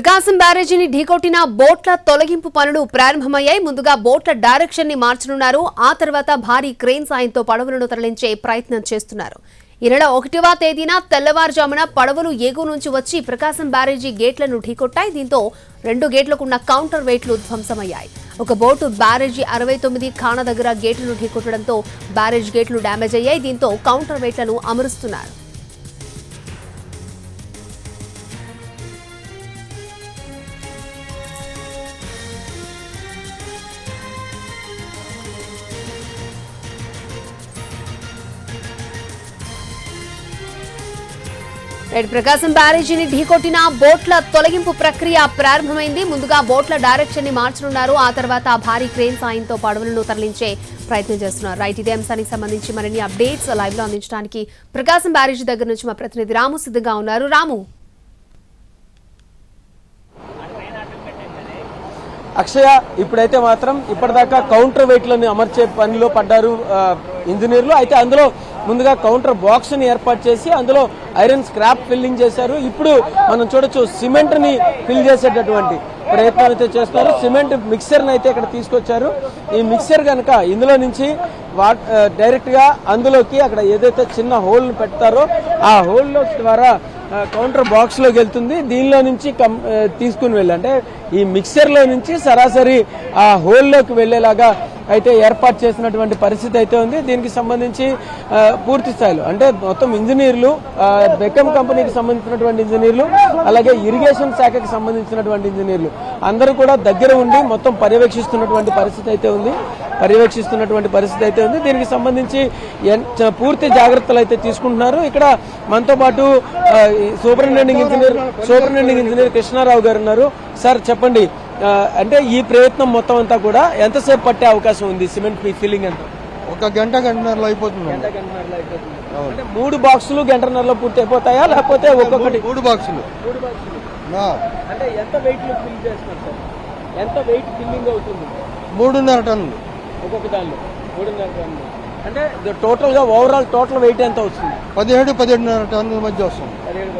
ప్రకాశం బ్యారేజీని ఢీకొట్టిన బోట్ల తొలగింపు పనులు ప్రారంభమయ్యాయి. ముందుగా బోట్ల డైరెక్షన్ని మార్చనున్నారు. ఆ తర్వాత భారీ క్రేన్ సాయంతో పడవలను తరలించే ప్రయత్నం చేస్తున్నారు. ఈ నెల ఒకటివ తేదీన తెల్లవారుజామున పడవలు ఏగు నుంచి వచ్చి ప్రకాశం బ్యారేజీ గేట్లను ఢీకొట్టాయి. దీంతో రెండు గేట్లకున్న కౌంటర్ వెయిట్లు ధ్వంసమయ్యాయి. ఒక బోటు బ్యారేజీ అరవై తొమ్మిది ఖాణ దగ్గర గేట్లను ఢీకొట్టడంతో బ్యారేజ్ గేట్లు డ్యామేజ్ అయ్యాయి. దీంతో కౌంటర్ వెయిట్లను అమరుస్తున్నారు. రైట్ ప్రకాశం బ్యారేజీని ఢీకొట్టిన బోట్ల తొలగింపు ప్రక్రియ ప్రారంభమైంది. ముందుగా బోట్ల డైరెక్షన్ని మార్చనున్నారు. ఆ తర్వాత భారీ క్రేన్ సాయంతో పడవలను తరలించే ప్రయత్నం చేస్తున్నారు. రైట్ ఇదే అంశానికి సంబంధించి మరిన్ని అప్డేట్స్ లైవ్లో అందించడానికి ప్రకాశం బ్యారేజీ దగ్గర నుంచి మా ప్రతినిధి రాము సిద్ధంగా ఉన్నారు. రాము. అక్షయ ఇప్పుడైతే మాత్రం ఇప్పటిదాకా కౌంటర్ వెయిట్లను అమర్చే పనిలో పడ్డారు ఇంజనీర్లు. అయితే అందులో ముందుగా కౌంటర్ బాక్స్ని ఏర్పాటు చేసి అందులో ఐరన్ స్క్రాప్ ఫిల్లింగ్ చేశారు. ఇప్పుడు మనం చూడొచ్చు సిమెంట్ని ఫిల్ చేసేటటువంటి ప్రయత్నం అయితే చేస్తున్నారు. సిమెంట్ మిక్సర్ అయితే ఇక్కడ తీసుకొచ్చారు. ఈ మిక్సర్ కనుక ఇందులో నుంచి వా డైరెక్ట్గా అందులోకి అక్కడ ఏదైతే చిన్న హోల్ పెడతారో ఆ హోల్ ద్వారా కౌంటర్ బాక్స్లోకి వెళ్తుంది. దీనిలో నుంచి కం తీసుకుని వెళ్ళి అంటే ఈ మిక్సర్లో నుంచి సరాసరి ఆ హోల్లోకి వెళ్ళేలాగా అయితే ఏర్పాటు చేసినటువంటి పరిస్థితి అయితే ఉంది. దీనికి సంబంధించి పూర్తి స్థాయిలో అంటే మొత్తం ఇంజనీర్లు బెకమ్ కంపెనీకి సంబంధించినటువంటి ఇంజనీర్లు అలాగే ఇరిగేషన్ శాఖకి సంబంధించినటువంటి ఇంజనీర్లు అందరూ కూడా దగ్గర ఉండి మొత్తం పర్యవేక్షిస్తున్నటువంటి పరిస్థితి అయితే ఉంది. పర్యవేక్షిస్తున్నటువంటి పరిస్థితి అయితే ఉంది. దీనికి సంబంధించి ఎన్- పూర్తి జాగ్రత్తలు అయితే తీసుకుంటున్నారు. ఇక్కడ మనతో పాటు superintending engineer superintending engineer Krishna Rao గారు ఉన్నారు. సార్ చెప్పండి. అంటే ఈ ప్రయత్నం మొత్తం అంతా కూడా ఎంతసేపు పట్టే అవకాశం ఉంది? సిమెంట్ ఫిల్లింగ్ అంతా ఒక గంట గంటన్నరలో అయిపోతుంది అంటే మూడు బాక్సులు గంటన్నరలో పూర్తి అయిపోతాయా? లేకపోతే ఒక్కొక్కటి మూడు బాక్సులు. అంటే ఎంత వెయిట్ ఫిల్ చేస్తున్నారు సార్? ఎంత వెయిట్ ఫిల్లింగ్ అవుతుంది? మూడున్నర టన్నులు. ఒక్కొక్క దానిలో. మూడున్నర టన్నులు. అంటే టోటల్గా ఓవరాల్ టోటల్ వెయిట్ ఎంత అవుతుంది పదిహేడు పదిహేడున్నర టన్నుల మధ్య వస్తుంది.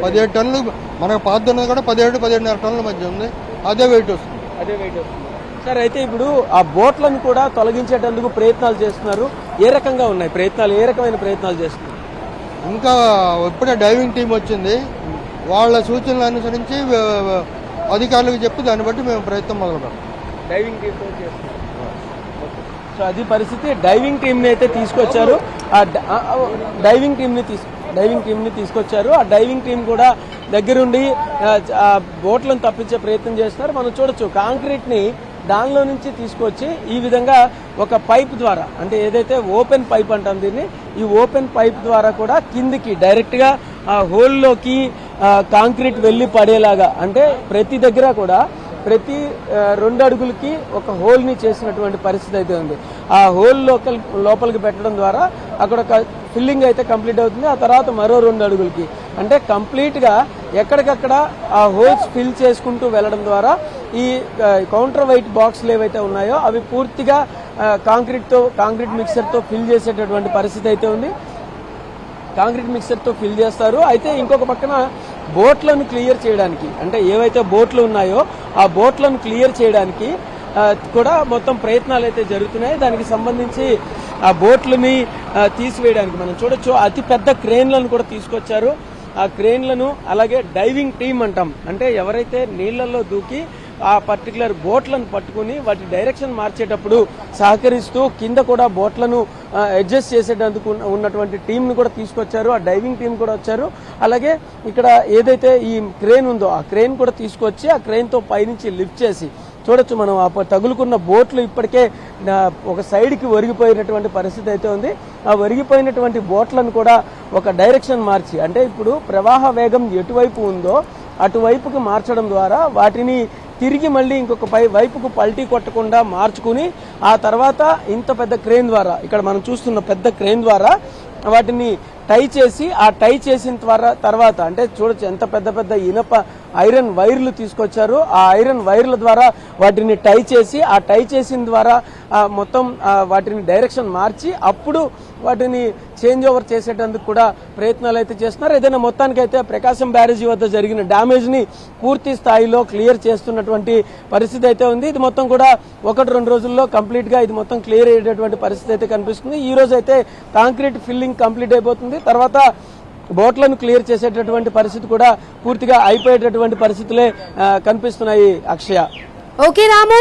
పదిహేడు టన్నులు మనకు పాత కూడా పదిహేడు పదిహేడున్నర టన్నుల మధ్య ఉంది. అదే వెయిట్ వస్తుంది. అదే వెయిట్ వస్తుంది సార్ అయితే ఇప్పుడు ఆ బోట్లను కూడా తొలగించేటందుకు ప్రయత్నాలు చేస్తున్నారు. ఏ రకంగా ఉన్నాయి? ప్రయత్నాలు ఏ రకమైన ప్రయత్నాలు చేస్తున్నారు? ఇంకా ఇప్పుడే డైవింగ్ టీం వచ్చింది. వాళ్ళ సూచనలు అనుసరించి అధికారులకు చెప్పి దాన్ని బట్టి మేము ప్రయత్నం మొదలు పెడతాం డైవింగ్ టీమ్ సో అది పరిస్థితి. డైవింగ్ టీమ్ని అయితే తీసుకొచ్చారు. ఆ డైవింగ్ టీమ్ని తీసు డైవింగ్ టీమ్ని తీసుకొచ్చారు. ఆ డైవింగ్ టీం కూడా దగ్గరుండి బోట్లను తప్పించే ప్రయత్నం చేస్తున్నారు మనం చూడొచ్చు కాంక్రీట్ని దానిలో నుంచి తీసుకొచ్చి ఈ విధంగా ఒక పైప్ ద్వారా అంటే ఏదైతే ఓపెన్ పైప్ అంటాం దీన్ని ఈ ఓపెన్ పైప్ ద్వారా కూడా కిందికి డైరెక్ట్గా ఆ హోల్లోకి కాంక్రీట్ వెళ్ళి పడేలాగా అంటే ప్రతి దగ్గర కూడా ప్రతి రెండు అడుగులకి ఒక హోల్ని చేసినటువంటి పరిస్థితి అయితే ఉంది. ఆ హోల్ లోకల్ లోపలికి పెట్టడం ద్వారా అక్కడ ఒక ఫిల్లింగ్ అయితే కంప్లీట్ అవుతుంది. ఆ తర్వాత మరో రెండు అడుగులకి అంటే కంప్లీట్గా ఎక్కడికక్కడ ఆ హోల్స్ ఫిల్ చేసుకుంటూ వెళ్ళడం ద్వారా ఈ కౌంటర్ వైట్ బాక్స్లు ఏవైతే ఉన్నాయో అవి పూర్తిగా కాంక్రీట్తో కాంక్రీట్ మిక్సర్తో ఫిల్ చేసేటటువంటి పరిస్థితి అయితే ఉంది. కాంక్రీట్ మిక్సర్తో ఫిల్ చేస్తారు. అయితే ఇంకొక పక్కన బోట్లను క్లియర్ చేయడానికి అంటే ఏవైతే బోట్లు ఉన్నాయో ఆ బోట్లను క్లియర్ చేయడానికి కూడా మొత్తం ప్రయత్నాలు అయితే జరుగుతున్నాయి. దానికి సంబంధించి ఆ బోట్లని తీసివేయడానికి మనం చూడొచ్చు. అతి పెద్ద క్రేన్లను కూడా తీసుకొచ్చారు. ఆ క్రేన్లను అలాగే డైవింగ్ టీమ్ అంటాం. అంటే ఎవరైతే నీళ్ళలో దూకి ఆ పర్టికులర్ బోట్లను పట్టుకుని వాటి డైరెక్షన్ మార్చేటప్పుడు సహకరిస్తూ కింద కూడా బోట్లను అడ్జస్ట్ చేసేటందుకు ఉన్నటువంటి టీంను కూడా తీసుకొచ్చారు. ఆ డైవింగ్ టీం కూడా వచ్చారు. అలాగే ఇక్కడ ఏదైతే ఈ క్రేన్ ఉందో ఆ క్రేన్ కూడా తీసుకొచ్చి ఆ క్రేన్తో పైనుంచి లిఫ్ట్ చేసి చూడొచ్చు మనం ఆ తగులుకున్న బోట్లు ఇప్పటికే ఒక సైడ్కి ఒరిగిపోయినటువంటి పరిస్థితి అయితే ఉంది. ఆ ఒరిగిపోయినటువంటి బోట్లను కూడా ఒక డైరెక్షన్ మార్చి అంటే ఇప్పుడు ప్రవాహ వేగం ఎటువైపు ఉందో అటువైపుకి మార్చడం ద్వారా వాటిని తిరిగి మళ్ళీ ఇంకొక పై వైపుకు పల్టీ కొట్టకుండా మార్చుకుని ఆ తర్వాత ఇంత పెద్ద క్రేన్ ద్వారా ఇక్కడ మనం చూస్తున్న పెద్ద క్రేన్ ద్వారా వాటిని టై చేసి ఆ టై చేసిన ద్వారా తర్వాత అంటే చూడొచ్చు ఎంత పెద్ద పెద్ద ఇనప ఐరన్ వైర్లు తీసుకొచ్చారు ఆ ఐరన్ వైర్ల ద్వారా వాటిని టై చేసి ఆ టై చేసిన ద్వారా ఆ మొత్తం వాటిని డైరెక్షన్ మార్చి అప్పుడు వాటిని చేంజ్ ఓవర్ చేసేటందుకు కూడా ప్రయత్నాలు అయితే చేస్తున్నారు. ఏదైనా మొత్తానికైతే ప్రకాశం బ్యారేజీ వద్ద జరిగిన డ్యామేజ్ని పూర్తి స్థాయిలో క్లియర్ చేస్తున్నటువంటి పరిస్థితి అయితే ఉంది. ఇది మొత్తం కూడా ఒకటి రెండు రోజుల్లో కంప్లీట్గా ఇది మొత్తం క్లియర్ అయ్యేటటువంటి పరిస్థితి అయితే కనిపిస్తుంది. ఈ రోజు అయితే కాంక్రీట్ ఫిల్లింగ్ కంప్లీట్ అయిపోతుంది. తర్వాత బోట్లను క్లియర్ చేసేటటువంటి పరిస్థితి కూడా పూర్తిగా అయిపోయేటటువంటి పరిస్థితులే కనిపిస్తున్నాయి అక్షయ. ఓకే రాము.